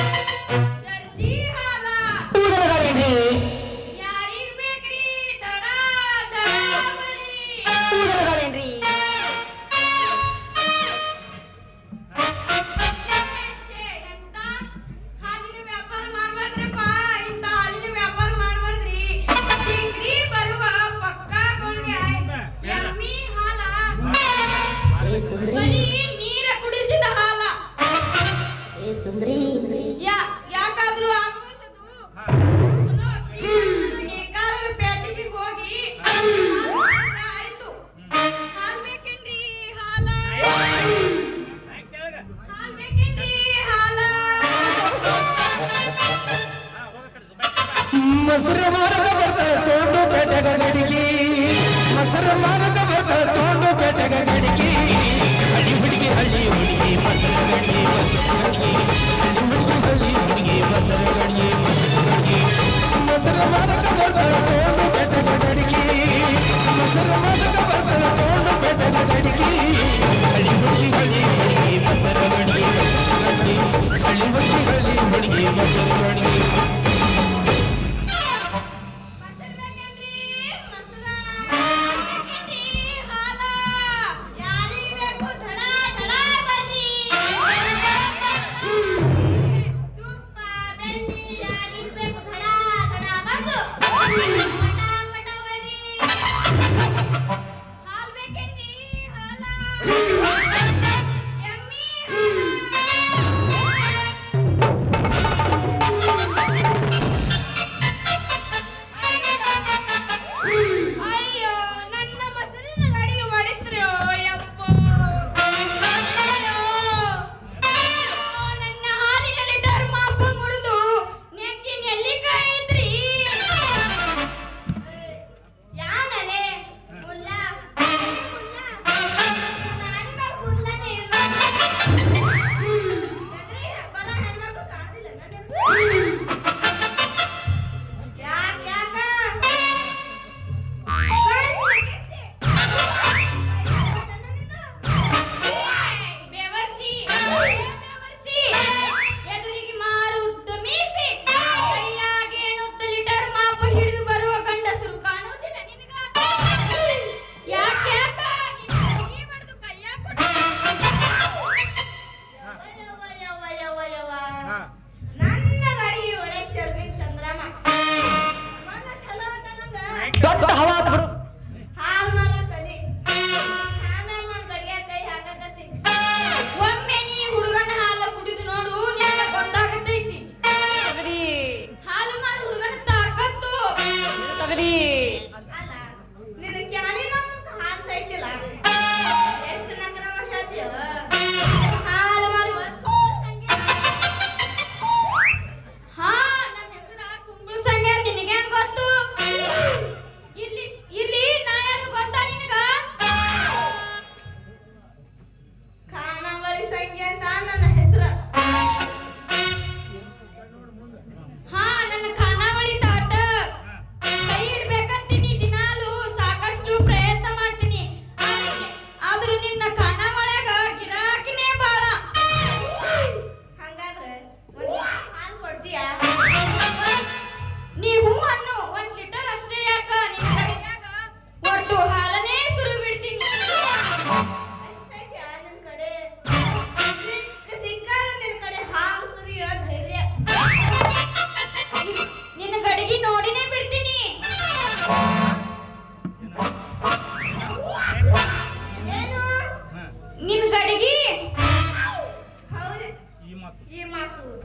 thank you ಮೊಸರು ಮಾರಕ ಬರ್ತಾರೆ ತೋಂಡು ಪೇಟೆಗ ಗಡಿಗಿ ಮೊಸರು ಮಾರಕ ಬರ್ತಾರೆ ತೋಂಡು ಪೇಟೆಗ ಗಡಿಗಿ ಹಳ್ಳಿ ಹುಡುಗಿ ಹಳ್ಳಿ ಹುಡುಗಿ ಮೊಸರು ಗಡಿಗೆ ಮೊಸರು ಗಡಿಗೆ ಹಳ್ಳಿ ಹುಡುಗಿ ಹಳ್ಳಿ ಹುಡುಗಿ ಮೊಸರು ಗಡಿಗೆ ಮೊಸರು ಗಡಿಗೆ ಮೊಸರು ಮಾರಕ ಬರ್ತಾರೆ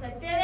Cette théorie